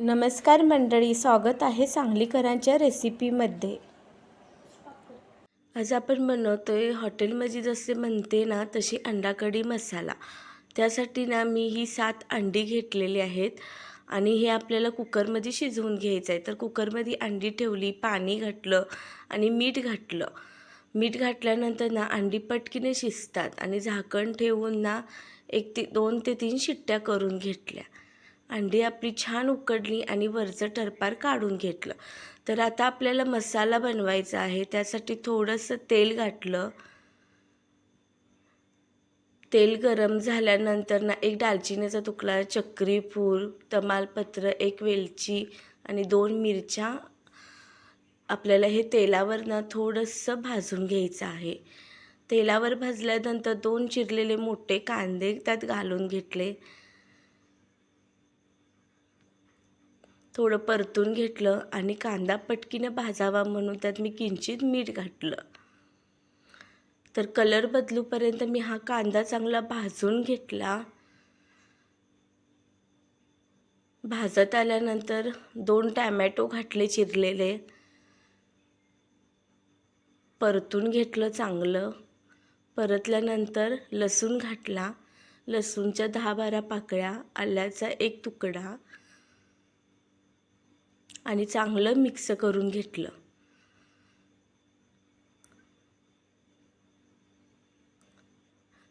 नमस्कार मंडळी स्वागत आहे सांगलीकरांच्या रेसिपीमध्ये आज आपण बनवतोय हॉटेलमध्ये जसे म्हणते ना तशी अंडा कढी मसाला. त्यासाठी ना मी ही सात अंडी घेतलेली आहेत आणि हे आपल्याला कुकरमध्ये शिजवून घ्यायचं आहे तर कुकरमध्ये अंडी ठेवली पाणी घातलं आणि मीठ घातलं. मीठ घातल्यानंतर ना अंडी पटकीने शिजतात आणि झाकण ठेवून ना एक ते दोन ते तीन शिट्ट्या करून घेतल्या. अंडी आपली छान उकडली आणि वरचं टरपार काढून घेतलं. तर आता आपल्याला मसाला बनवायचा आहे त्यासाठी थोडंसं तेल घातलं. तेल गरम झाल्यानंतर ना एक दालचिनीचा तुकडा चक्रीफूल तमालपत्र एक वेलची आणि दोन मिरच्या. आपल्याला हे तेलावर ना थोडंसं भाजून घ्यायचं आहे. तेलावर भाजल्यानंतर दोन चिरलेले मोठे कांदे त्यात घालून घेतले. थोडं परतून घेतलं आणि कांदा पटकीनं भाजावा म्हणून त्यात मी किंचित मीठ घातलं. तर कलर बदलूपर्यंत मी हा कांदा चांगला भाजून घेतला. भाजत आल्यानंतर दोन टॅमॅटो घातले चिरलेले. परतून घेतलं चांगलं. परतल्यानंतर लसूण घातला. लसूणच्या दहा बारा पाकळ्या आल्याचा एक तुकडा. आणि चांगलं मिक्स करून घेतलं.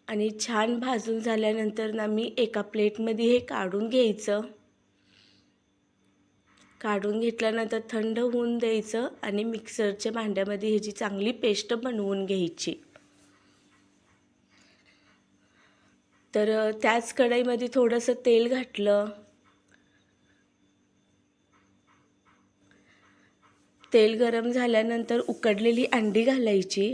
आणि छान भाजून झाल्यानंतर ना मी एका प्लेटमध्ये हे काढून घ्यायचं. काढून घेतल्यानंतर थंड होऊन द्यायचं आणि मिक्सरच्या भांड्यामध्ये ह्याची चांगली पेस्ट बनवून घ्यायची. तर त्याच कढईमध्ये थोडंसं तेल घातलं. तेल गरम झाल्यानंतर उकडलेली अंडी घालायची.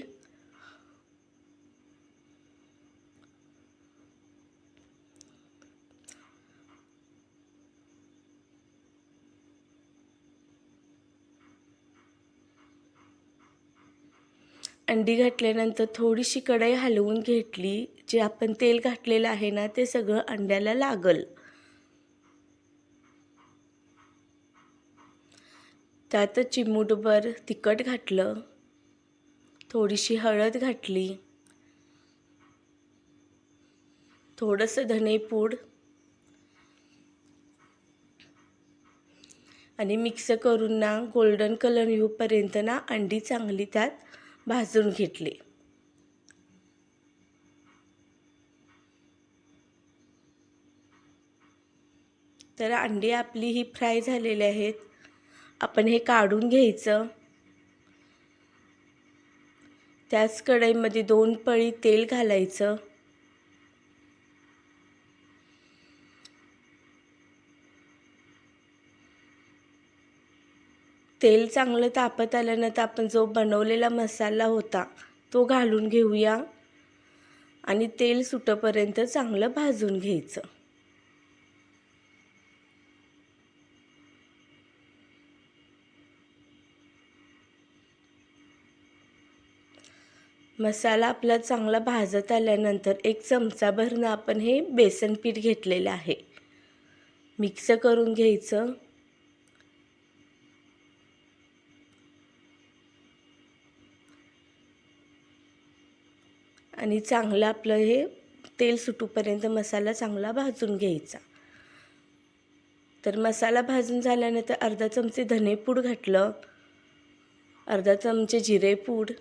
अंडी घातल्यानंतर थोडीशी कढई हलवून घेतली. जे आपण तेल घातलेलं आहे ना ते सगळं अंड्याला लागल. त्यात चिमूटभर तिखट घातलं थोडीशी हळद घातली थोडंसं धनेपूड आणि मिक्स करून ना गोल्डन कलर येऊपर्यंत ना अंडी चांगली त्यात भाजून घेतली. तर अंडी आपली ही फ्राय झालेली आहेत. आपण हे काढून घ्यायचं. त्याच कढईमध्ये दोन पळी तेल घालायचं. तेल चांगलं तापत आल्यानंतर आपण जो बनवलेला मसाला होता तो घालून घेऊया. आणि तेल सुटपर्यंत चांगलं भाजून घ्यायचं. मसाला आपला चांगला भाजत आल्यानंतर एक चमचाभरनं आपण हे बेसन पीठ घेतलेलं आहे. मिक्स करून घ्यायचं. आणि चांगलं आपलं हे तेल सुटूपर्यंत मसाला चांगला भाजून घ्यायचा. तर मसाला भाजून झाल्यानंतर अर्धा चमचे धनेपूड घातलं. अर्धा चमचे जिरेपूड.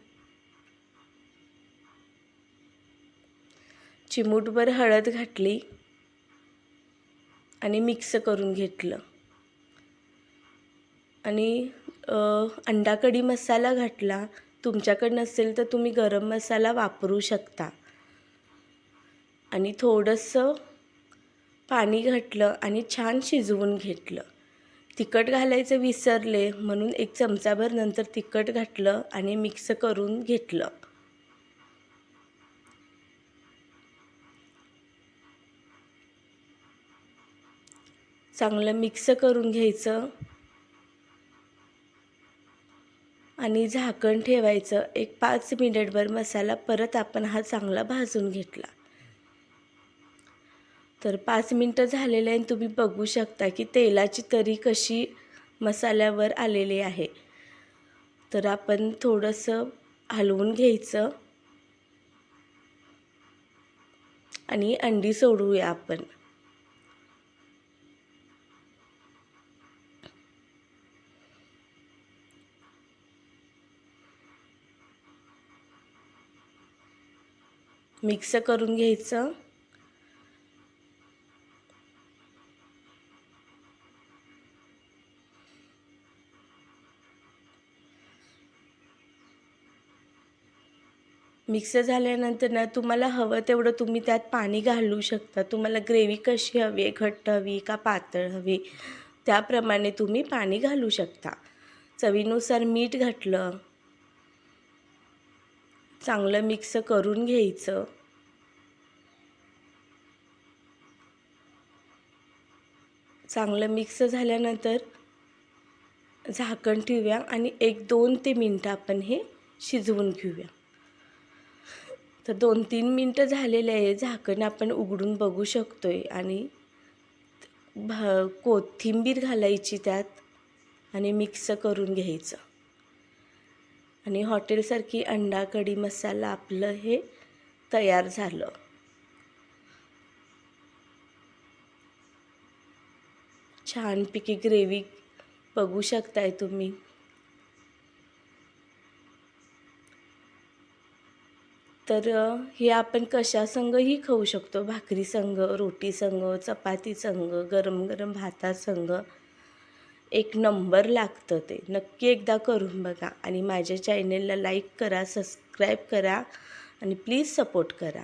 चिमूटभर हळद घातली आणि मिक्स करून घेतलं. आणि अंडा कढी मसाला घातला. तुमच्याकडे नसेल तर तुम्ही गरम मसाला वापरू शकता. आणि थोडंसं पाणी घातलं आणि छान शिजवून घेतलं. तिखट घालायचं विसरले म्हणून एक चमचाभर नंतर तिखट घातलं आणि मिक्स करून घेतलं. चांगलं मिक्स करून घ्यायचं. आणि झाकण ठेवायचं. एक पाच मिनिटभर मसाला परत आपण हा चांगला भाजून घेतला. तर पाच मिनटं झालेले आहे आणि तुम्ही बघू शकता की तेलाची तरी कशी मसाल्यावर आलेली आहे. तर आपण थोडंसं हलवून घ्यायचं. आणि अंडी सोडूया आपण. मिक्स करून घ्यायचं. मिक्स झाल्यानंतर ना तुम्हाला हवं तेवढं तुम्ही त्यात पाणी घालू शकता. तुम्हाला ग्रेव्ही कशी हवी आहे? घट्ट हवी का पातळ हवी? त्याप्रमाणे तुम्ही पाणी घालू शकता. चवीनुसार मीठ घातलं. चांगलं मिक्स करून घ्यायचं. चांगलं मिक्स झाल्यानंतर झाकण ठेवूया आणि एक दोन ते मिनटं आपण हे शिजवून घेऊया. तर दोन तीन मिनटं झालेले आहे झाकण आपण उघडून बघू शकतो आहे आणि भ कोथिंबीर घालायची त्यात आणि मिक्स करून घ्यायचं. आणि हॉटेलसारखी अंडा कढी मसाला आपलं हे तयार झालं. छानपैकी ग्रेव्ही बघू शकताय तुम्ही. तर हे आपण कशासंगही खाऊ शकतो? भाकरी संग रोटी संग चपाती संघ गरम गरम भातासंग एक नंबर लागतं ते. नक्की एकदा करून बघा आणि माझ्या चॅनेलला लाईक करा सबस्क्राईब करा आणि प्लीज सपोर्ट करा.